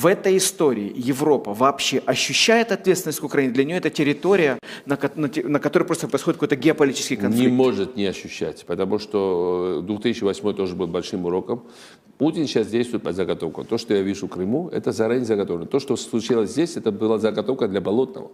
в этой истории Европа вообще ощущает ответственность к Украине? Для нее это территория, на, на на которой просто происходит какой-то геополитический Не конфликт. может не ощущать, потому что э, 2008 тоже был большим уроком. Путин сейчас действует по заготовкам. То, что я вижу в Крыму, это заранее заготовлено. То, что случилось здесь, это была заготовка для Болотного.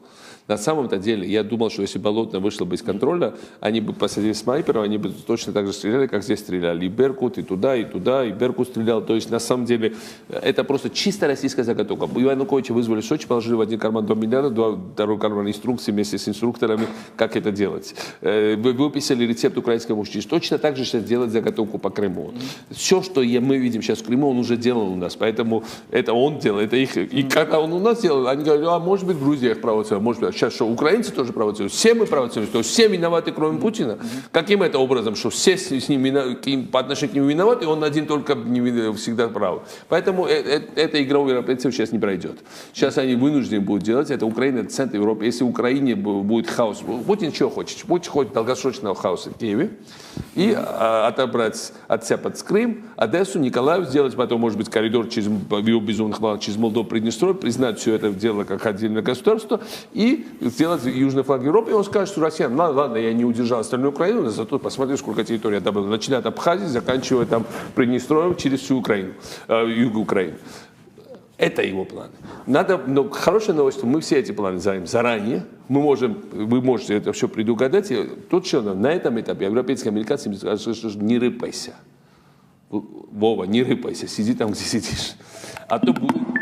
На самом-то деле, я думал, что если Болотное вышло бы из контроля, они бы посадили снайперов, они бы точно так же стреляли, как здесь стреляли. И Беркут, и туда, и туда, и Беркут стрелял. То есть, на самом деле, это просто чисто российская заготовка. Ивануковича вызвали в Сочи, положили в один карман 2 миллиарда, два- второй карман инструкции вместе с инструкторами, как это делать. Э, Вы выписали рецепт украинского мужчины. Точно так же сейчас делать заготовку по Крыму. Все, что мы видим сейчас в Крыму, он уже делал у нас. Поэтому это он делал, это их. И когда он у нас делал, они говорят, а может быть Грузия их провоцирует, может быть. Сейчас что, украинцы тоже провоцируют? Все мы провоцируем, то все виноваты, кроме Путина. Каким это образом, что все с ним вина- по отношению к нему виноваты, и он один только всегда прав. Поэтому э- э- эта игра у европейцев сейчас не пройдет. Сейчас они вынуждены будут делать. Это Украина, это центр Европы. Если в Украине бу- будет хаос, Путин чего хочет? Путин хочет долгосрочного хаоса в Киеве и а, отобрать под Крым, Одессу, Николаев, сделать потом, может быть, коридор через его безумных планах через Молдову, Приднестровье, признать все это дело как отдельное государство и сделать южный флаг Европы. И он скажет, что Россия, ну ладно, я не удержал остальную Украину, но зато посмотри, сколько территорий отобрал. Начиная от Абхазии, заканчивая там Приднестровьем через всю Украину, э, юг Украины. Это его планы. Надо, но хорошая новость, что мы все эти планы знаем заранее. Мы можем, вы можете это все предугадать. И тут что, на этом этапе европейские американцы мне скажут, что не рыпайся. Вова, не рыпайся, сиди там, где сидишь. А то будет